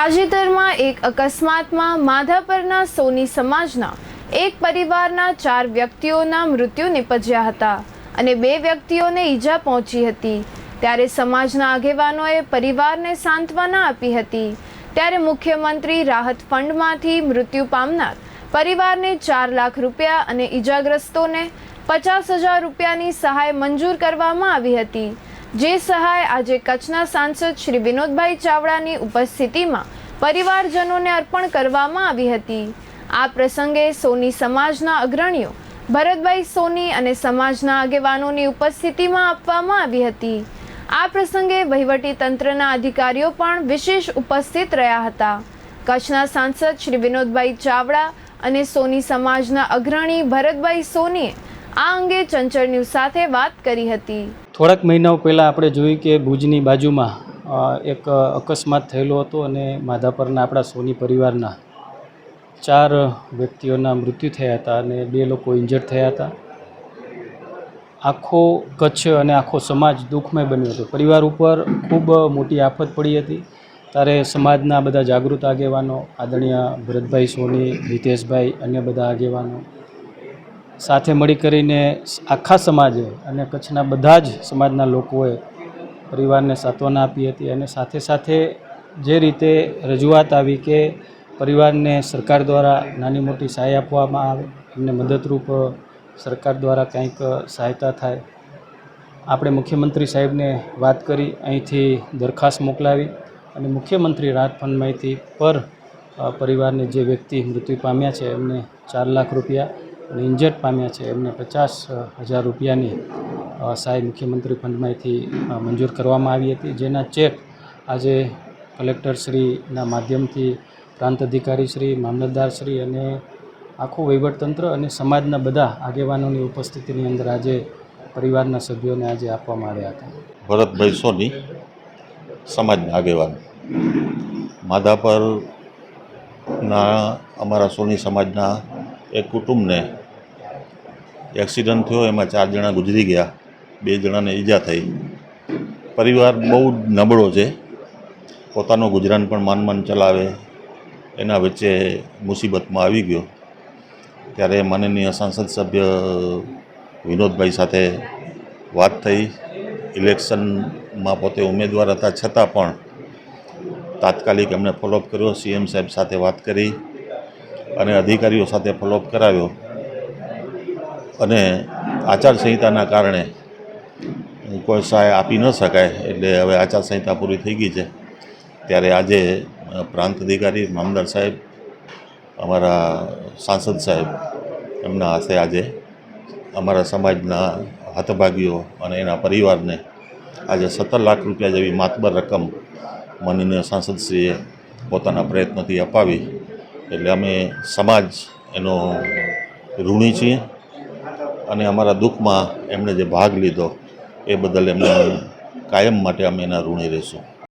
તાજેતરમાં એક અકસ્માતમાં માધાપરના સોની સમાજના એક પરિવારના ચાર વ્યક્તિઓના મૃત્યુ નિપજ્યા હતા અને બે વ્યક્તિઓને ઈજા પહોંચી હતી. ત્યારે સમાજના આગેવાનોએ પરિવારને સાંત્વના આપી હતી. ત્યારે મુખ્યમંત્રી રાહત ફંડમાંથી મૃત્યુ પામનાર પરિવારને ચાર લાખ રૂપિયા અને ઈજાગ્રસ્તોને પચાસ હજાર રૂપિયાની સહાય મંજૂર કરવામાં આવી હતી. જે સહાય આજે કચ્છના સાંસદ શ્રી વિનોદભાઈ ચાવડાની ઉપસ્થિતિમાં પરિવારજનોને અર્પણ કરવામાં આવી હતી. આ પ્રસંગે સોની સમાજના અગ્રણીઓ, ભરતભાઈ સોની અને સમાજના આગેવાનોની ઉપસ્થિતિમાં આપવામાં આવી હતી. આ પ્રસંગે વહીવટી તંત્રના અધિકારીઓ પણ વિશેષ ઉપસ્થિત રહ્યા હતા. કચ્છના સાંસદ શ્રી વિનોદભાઈ ચાવડા અને સોની સમાજના અગ્રણી ભરતભાઈ સોનીએ આ અંગે ચંચળ ન્યૂઝ સાથે વાત કરી હતી. થોડાક મહિનાઓ પહેલાં આપણે જોયું કે ભુજની બાજુમાં એક અકસ્માત થયેલો હતો અને માધાપરના આપણા સોની પરિવારના ચાર વ્યક્તિઓના મૃત્યુ થયા હતા અને બે લોકો ઇન્જર્ડ થયા હતા. આખો કચ્છ અને આખો સમાજ દુઃખમય બન્યો હતો. પરિવાર ઉપર ખૂબ મોટી આફત પડી હતી. ત્યારે સમાજના બધા જાગૃત આગેવાનો, આદરણીય ભરતભાઈ સોની, હિતેશભાઈ, અન્ય બધા આગેવાનો સાથે મળી કરીને આખા સમાજે અને કચ્છના બધા જ સમાજના લોકોએ પરિવારને સાંત્વના આપી હતી અને સાથે સાથે જે રીતે રજૂઆત આવી કે પરિવારને સરકાર દ્વારા નાની મોટી સહાય આપવામાં આવે, એમને મદદરૂપ સરકાર દ્વારા કંઈક સહાયતા થાય, આપણે મુખ્યમંત્રી સાહેબને વાત કરી, અહીંથી દરખાસ્ત મોકલાવી અને મુખ્યમંત્રી રાહત ફંડમાંથી પર પરિવારને જે વ્યક્તિ મૃત્યુ પામ્યા છે એમને ચાર લાખ રૂપિયા અને ઇન્જર્ડ પામ્યા છે. એમને પચાસ હજાર રૂપિયાની સહાય મુખ્યમંત્રી ફંડમાંથી મંજૂર કરવામાં આવી હતી. જેના ચેક આજે કલેક્ટરશ્રીના માધ્યમથી પ્રાંત અધિકારીશ્રી, મામલતદારશ્રી અને આખું વહીવટતંત્ર અને સમાજના બધા આગેવાનોની ઉપસ્થિતિની અંદર આજે પરિવારના સભ્યોને આજે આપવામાં આવ્યા હતા. ભરતભાઈ સોની, સમાજના આગેવાન. માધાપરના અમારા સોની સમાજના એક કુટુંબને એક્સિડન્ટ થયો, એમાં ચાર જણા ગુજરી ગયા. બે જણાને ઈજા થઈ. પરિવાર બહુ નબળો છે. પોતાનું ગુજરાન પણ માન માન ચલાવે. એના વચ્ચે મુસીબતમાં આવી ગયો. ત્યારે માનનીય સાંસદ સભ્ય વિનોદભાઈ સાથે વાત થઈ. ઇલેક્શનમાં પોતે ઉમેદવાર હતા, છતાં પણ તાત્કાલિક એમણે ફોલોઅપ કર્યો. સીએમ સાહેબ સાથે વાત કરી અને અધિકારીઓ સાથે ફોલોઅપ કરાવ્યો. અને આચારસંહિતાના કારણે કોઈ સહાય આપી ન શકાય એટલે હવે આચારસંહિતા પૂરી થઈ ગઈ છે. ત્યારે આજે પ્રાંત અધિકારી મામદાર સાહેબ, અમારા સાંસદ સાહેબ એમના હાથે આજે અમારા સમાજના હતભાગીઓ અને એના પરિવારને આજે સત્તર લાખ રૂપિયા જેવી માતબર રકમ માનનીય સાંસદશ્રીએ પોતાના પ્રયત્નોથી અપાવી. એટલે અમે સમાજ એનો ઋણી છીએ. અને અમારા દુઃખમાં એમણે જે ભાગ લીધો, એ બદલ એમને કાયમ માટે અમે એના ઋણી રહીશું.